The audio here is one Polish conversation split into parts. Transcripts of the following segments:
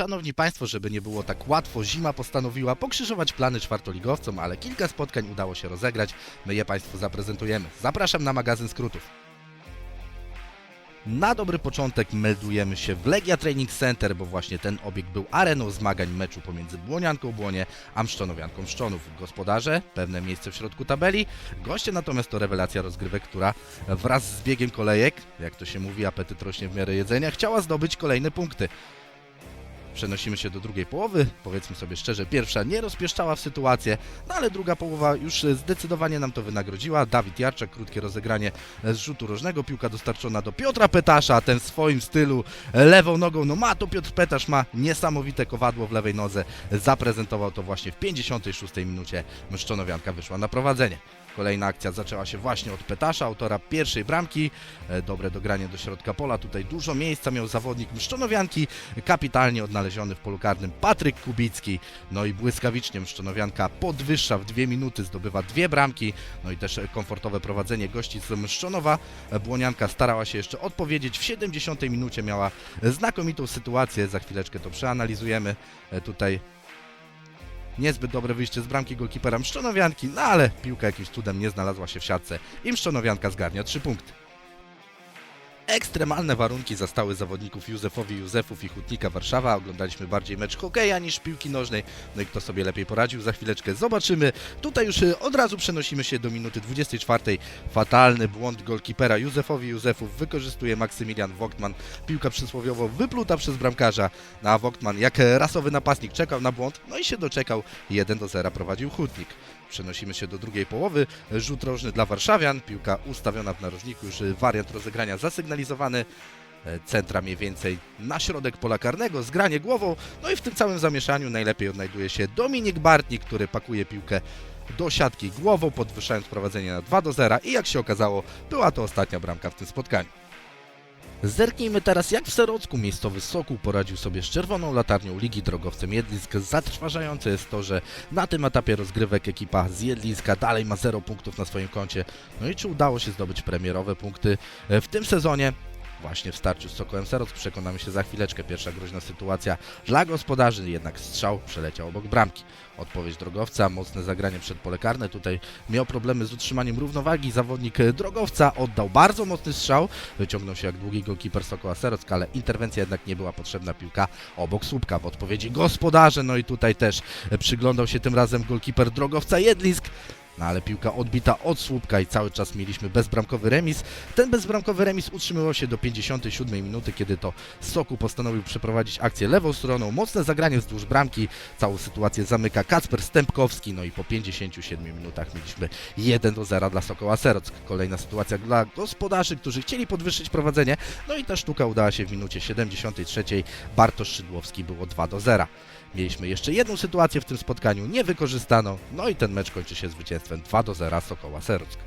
Szanowni Państwo, żeby nie było tak łatwo, zima postanowiła pokrzyżować plany czwartoligowcom, ale kilka spotkań udało się rozegrać. My je Państwu zaprezentujemy. Zapraszam na magazyn skrótów. Na dobry początek meldujemy się w Legia Training Center, bo właśnie ten obiekt był areną zmagań meczu pomiędzy Błonianką Błonie a Mszczonowianką Szczonów. Gospodarze, pewne miejsce w środku tabeli, goście natomiast to rewelacja rozgrywek, która wraz z biegiem kolejek, jak to się mówi, apetyt rośnie w miarę jedzenia, chciała zdobyć kolejne punkty. Przenosimy się do drugiej połowy. Powiedzmy sobie szczerze, pierwsza nie rozpieszczała w sytuację, no ale druga połowa już zdecydowanie nam to wynagrodziła. Dawid Jarczak, krótkie rozegranie z rzutu rożnego, piłka dostarczona do Piotra Petasza, ten w swoim stylu lewą nogą, no ma to Piotr Petasz, ma niesamowite kowadło w lewej nodze, zaprezentował to właśnie w 56 minucie. Mszczonowianka wyszła na prowadzenie. Kolejna akcja zaczęła się właśnie od Petasza, autora pierwszej bramki. E, Dobre dogranie do środka pola. Tutaj dużo miejsca miał zawodnik Mszczonowianki. Kapitalnie odnaleziony w polu karnym Patryk Kubicki. No i błyskawicznie Mszczonowianka podwyższa w dwie minuty, zdobywa dwie bramki. No i też komfortowe prowadzenie gości z Mszczonowa. E, Błonianka starała się jeszcze odpowiedzieć. W 70 minucie miała znakomitą sytuację. Za chwileczkę to przeanalizujemy. E, Tutaj Niezbyt dobre wyjście z bramki golkipera Mszczonowianki, no ale piłka jakimś cudem nie znalazła się w siatce i Mszczonowianka zgarnia 3 punkty. Ekstremalne warunki zastały zawodników Józefowi Józefów i Hutnika Warszawa. Oglądaliśmy bardziej mecz hokeja niż piłki nożnej. No i kto sobie lepiej poradził, za chwileczkę zobaczymy. Tutaj już y, od razu przenosimy się do minuty 24. Fatalny błąd golkipera Józefowi Józefów wykorzystuje Maksymilian Woktman. Piłka przysłowiowo wypluta przez bramkarza. No a Woktman jak rasowy napastnik czekał na błąd, no i się doczekał. 1 do 0 prowadził Hutnik. Przenosimy się do drugiej połowy. Rzut rożny dla Warszawian. Piłka ustawiona w narożniku. Już wariant rozegrania zasygnalizowany. E, Centra mniej więcej na środek pola karnego, zgranie głową. No i w tym całym zamieszaniu najlepiej odnajduje się Dominik Bartnik, który pakuje piłkę do siatki głową, podwyższając prowadzenie na 2 do 0 i jak się okazało, była to ostatnia bramka w tym spotkaniu. Zerknijmy teraz, jak w Serocku miejscowy Sokół poradził sobie z czerwoną latarnią Ligi Drogowcem Jedlisk. Zatrważające jest to, że na tym etapie rozgrywek ekipa z Jedliska dalej ma 0 punktów na swoim koncie. No i czy udało się zdobyć premierowe punkty w tym sezonie? Właśnie w starciu z Sokołem Serock przekonamy się za chwileczkę. Pierwsza groźna sytuacja dla gospodarzy, jednak strzał przeleciał obok bramki. Odpowiedź drogowca, mocne zagranie przed pole karne. Tutaj miał problemy z utrzymaniem równowagi. Zawodnik drogowca oddał bardzo mocny strzał. Wyciągnął się jak długi golkiper Sokoła Serock, ale interwencja jednak nie była potrzebna. Piłka obok słupka w odpowiedzi gospodarze. No i tutaj też przyglądał się tym razem golkiper drogowca Jedlisk. No ale piłka odbita od słupka i cały czas mieliśmy bezbramkowy remis. Ten bezbramkowy remis utrzymywał się do 57 minuty, kiedy to Soku postanowił przeprowadzić akcję lewą stroną. Mocne zagranie wzdłuż bramki. Całą sytuację zamyka Kacper Stępkowski. No i po 57 minutach mieliśmy 1 do 0 dla Sokoła Serock. Kolejna sytuacja dla gospodarzy, którzy chcieli podwyższyć prowadzenie. No i ta sztuka udała się w minucie 73. Bartosz Szydłowski było 2 do 0. Mieliśmy jeszcze jedną sytuację w tym spotkaniu, nie wykorzystano, no i ten mecz kończy się zwycięstwem 2 do 0 Sokoła Serock.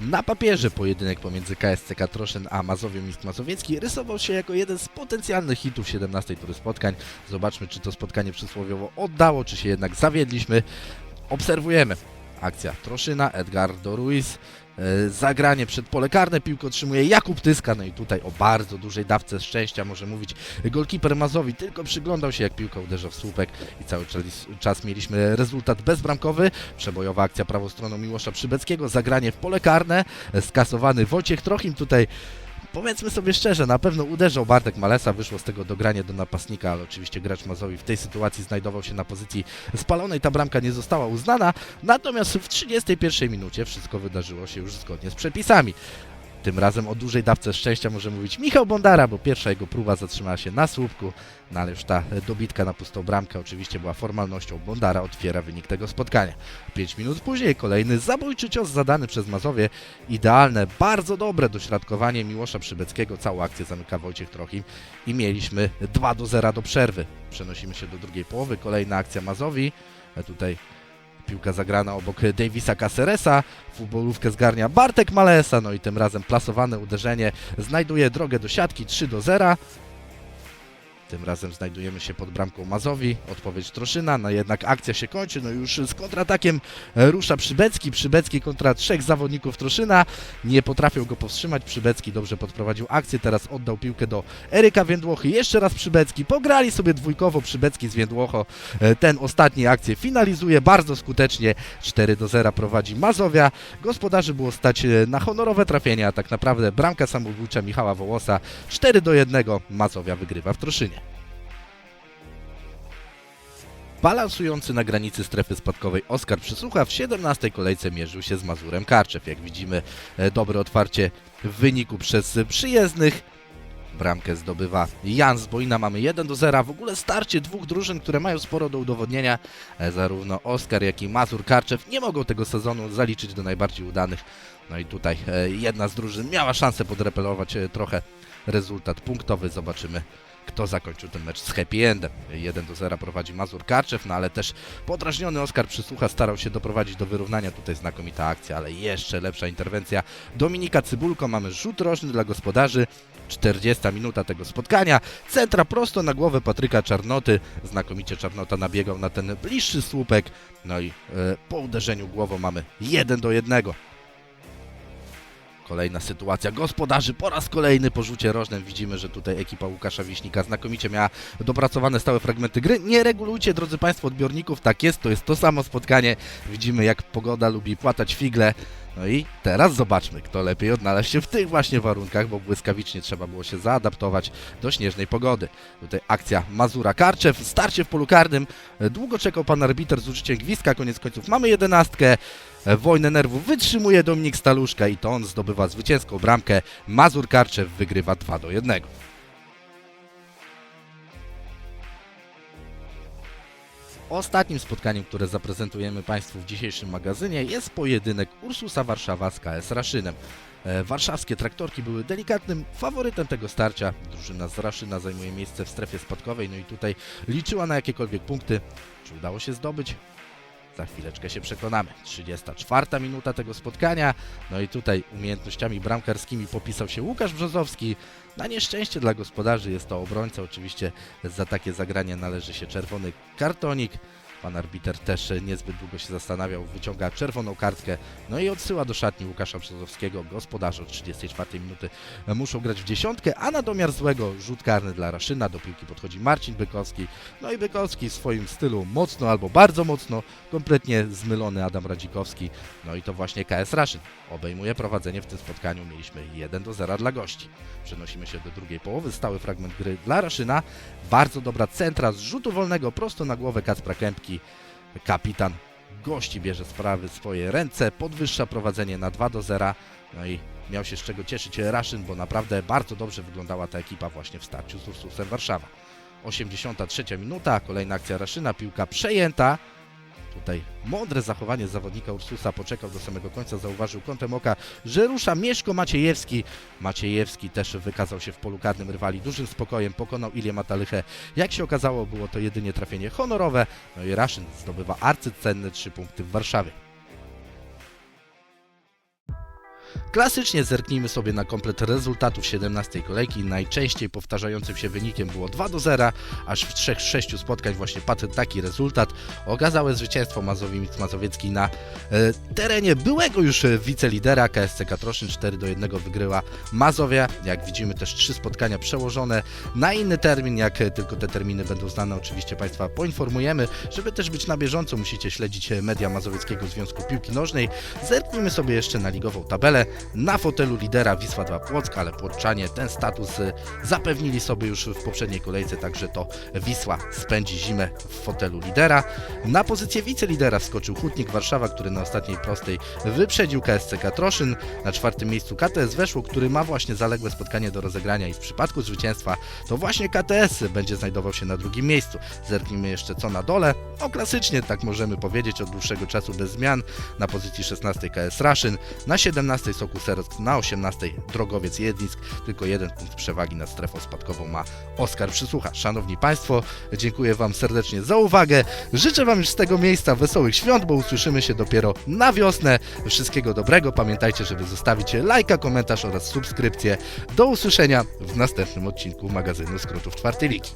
Na papierze pojedynek pomiędzy KSC Katroszyn a Mazowią Miast Mazowiecki rysował się jako jeden z potencjalnych hitów 17 tury spotkań. Zobaczmy, czy to spotkanie przysłowiowo oddało, czy się jednak zawiedliśmy. Obserwujemy. Akcja Troszyna, Edgardo Ruiz, zagranie przed pole karne, piłkę otrzymuje Jakub Tyska, no i tutaj o bardzo dużej dawce szczęścia może mówić golkiper Mazowi, tylko przyglądał się jak piłka uderza w słupek i cały czas, mieliśmy rezultat bezbramkowy, przebojowa akcja prawą stroną Miłosza Przybeckiego, zagranie w pole karne, e, skasowany Wojciech Trochim. Tutaj Powiedzmy sobie szczerze, na pewno uderzał Bartek Malesa, wyszło z tego dogranie do napastnika, ale oczywiście gracz Mazowi w tej sytuacji znajdował się na pozycji spalonej, ta bramka nie została uznana, natomiast w 31 minucie wszystko wydarzyło się już zgodnie z przepisami. Tym razem o dużej dawce szczęścia może mówić Michał Bondara, bo pierwsza jego próba zatrzymała się na słupku, no ale już ta dobitka na pustą bramkę oczywiście była formalnością. Bondara otwiera wynik tego spotkania. 5 minut później kolejny zabójczy cios zadany przez Mazowie. Idealne, bardzo dobre dośrodkowanie Miłosza Przybeckiego. Całą akcję zamyka Wojciech Trochim i mieliśmy 2 do 0 do przerwy. Przenosimy się do drugiej połowy. Kolejna akcja Mazowi. E, Tutaj Piłka zagrana obok Davisa Caceresa, futbolówkę zgarnia Bartek Malesa, no i tym razem plasowane uderzenie znajduje drogę do siatki 3 do 0. Tym razem znajdujemy się pod bramką Mazowi. Odpowiedź Troszyna, no jednak akcja się kończy. No już z kontratakiem rusza Przybecki. Przybecki kontra trzech zawodników Troszyna. Nie potrafią go powstrzymać. Przybecki dobrze podprowadził akcję. Teraz oddał piłkę do Eryka Więdłochy. Jeszcze raz Przybecki. Pograli sobie dwójkowo Przybecki z Więdłocho. E, Ten ostatni akcję finalizuje bardzo skutecznie. 4 do 0 prowadzi Mazowia. Gospodarzy było stać e, na honorowe trafienia. Tak naprawdę bramka samobójcza Michała Wołosa. 4 do 1 Mazowia wygrywa w Troszynie. Balansujący na granicy strefy spadkowej Oskar Przysłucha w 17 kolejce mierzył się z Mazurem Karczew. Jak widzimy, e, dobre otwarcie w wyniku przez przyjezdnych. Bramkę zdobywa Jan z Boina. Mamy 1 do 0. W ogóle starcie dwóch drużyn, które mają sporo do udowodnienia. E, Zarówno Oskar, jak i Mazur Karczew nie mogą tego sezonu zaliczyć do najbardziej udanych. No i tutaj e, jedna z drużyn miała szansę podrepelować trochę rezultat punktowy. Zobaczymy, kto zakończył ten mecz z happy endem. 1 do 0 prowadzi Mazur Karczew, no ale też podrażniony Oskar Przysłucha starał się doprowadzić do wyrównania. Tutaj znakomita akcja, ale jeszcze lepsza interwencja Dominika Cybulko. Mamy rzut rożny dla gospodarzy. 40 minuta tego spotkania. Centra prosto na głowę Patryka Czarnoty. Znakomicie Czarnota nabiegał na ten bliższy słupek. No i e, po uderzeniu głową mamy 1 do 1. Kolejna sytuacja. Gospodarzy po raz kolejny po rzucie rożnym. Widzimy, że tutaj ekipa Łukasza Wiśnika znakomicie miała dopracowane stałe fragmenty gry. Nie regulujcie, drodzy Państwo, odbiorników. Tak jest, to jest to samo spotkanie. Widzimy, jak pogoda lubi płatać figle. No i teraz zobaczmy, kto lepiej odnalazł się w tych właśnie warunkach, bo błyskawicznie trzeba było się zaadaptować do śnieżnej pogody. Tutaj akcja Mazura Karczew, starcie w polu karnym. Długo czekał pan arbiter z użyciem gwizdka, koniec końców mamy jedenastkę. Wojnę nerwów wytrzymuje Dominik Staluszka i to on zdobywa zwycięską bramkę. Mazur Karczew wygrywa 2 do 1. Ostatnim spotkaniem, które zaprezentujemy Państwu w dzisiejszym magazynie jest pojedynek Ursusa Warszawa z KS Raszynem. E, Warszawskie traktorki były delikatnym faworytem tego starcia. Drużyna z Raszyna zajmuje miejsce w strefie spadkowej, no i tutaj liczyła na jakiekolwiek punkty. Czy udało się zdobyć? Za chwileczkę się przekonamy. 34 minuta tego spotkania. No i tutaj umiejętnościami bramkarskimi popisał się Łukasz Brzozowski. Na nieszczęście dla gospodarzy jest to obrońca. Oczywiście za takie zagranie należy się czerwony kartonik. Pan arbiter też niezbyt długo się zastanawiał, wyciąga czerwoną kartkę, no i odsyła do szatni Łukasza Brzozowskiego. Gospodarze od 34 minuty muszą grać w dziesiątkę, a na domiar złego rzut karny dla Raszyna. Do piłki podchodzi Marcin Bykowski. No i Bykowski w swoim stylu mocno albo bardzo mocno, kompletnie zmylony Adam Radzikowski. No i to właśnie KS Raszyn obejmuje prowadzenie w tym spotkaniu. Mieliśmy 1 do 0 dla gości. Przenosimy się do drugiej połowy. Stały fragment gry dla Raszyna. Bardzo dobra centra z rzutu wolnego prosto na głowę Kacpra Kępki. Kapitan gości bierze sprawy w swoje ręce, podwyższa prowadzenie na 2 do 0. No i miał się z czego cieszyć Raszyn, bo naprawdę bardzo dobrze wyglądała ta ekipa właśnie w starciu z Ursusem Warszawa. 83 minuta, kolejna akcja Raszyna, piłka przejęta. Tutaj mądre zachowanie zawodnika Ursusa poczekał do samego końca, zauważył kątem oka, że rusza Mieszko Maciejewski. Maciejewski też wykazał się w polu karnym rywali dużym spokojem, pokonał Ilię Matalychę. Jak się okazało, było to jedynie trafienie honorowe, no i Raszyn zdobywa arcycenne 3 punkty w Warszawie. Klasycznie zerknijmy sobie na komplet rezultatów 17 kolejki. Najczęściej powtarzającym się wynikiem było 2 do 0, aż w 3 z 6 spotkań właśnie padł taki rezultat. Okazałe zwycięstwo Mazowi Mazowiecki na e, terenie byłego już wicelidera KSC Katroszyn 4 do 1 wygryła Mazowia. Jak widzimy też trzy spotkania przełożone na inny termin, jak tylko te terminy będą znane oczywiście Państwa poinformujemy. Żeby też być na bieżąco musicie śledzić media Mazowieckiego Związku Piłki Nożnej. Zerknijmy sobie jeszcze na ligową tabelę. Na fotelu lidera Wisła 2 Płock, ale Płoczanie ten status y, zapewnili sobie już w poprzedniej kolejce, także to Wisła spędzi zimę w fotelu lidera. Na pozycję wicelidera wskoczył Hutnik Warszawa, który na ostatniej prostej wyprzedził KSC Katroszyn. Na czwartym miejscu KTS Weszło, który ma właśnie zaległe spotkanie do rozegrania i w przypadku zwycięstwa to właśnie KTS będzie znajdował się na drugim miejscu. Zerknijmy jeszcze co na dole. O klasycznie, tak możemy powiedzieć, od dłuższego czasu bez zmian. Na pozycji 16 KS Raszyn, na 17 Soku Serock, na 18 Drogowiec Jedlińsk. Tylko jeden punkt przewagi nad strefą spadkową ma Oskar Przysłucha. Szanowni Państwo, dziękuję Wam serdecznie za uwagę. Życzę Wam już z tego miejsca wesołych świąt, bo usłyszymy się dopiero na wiosnę. Wszystkiego dobrego. Pamiętajcie, żeby zostawić lajka, komentarz oraz subskrypcję. Do usłyszenia w następnym odcinku magazynu Skrótów Czwartej Ligi.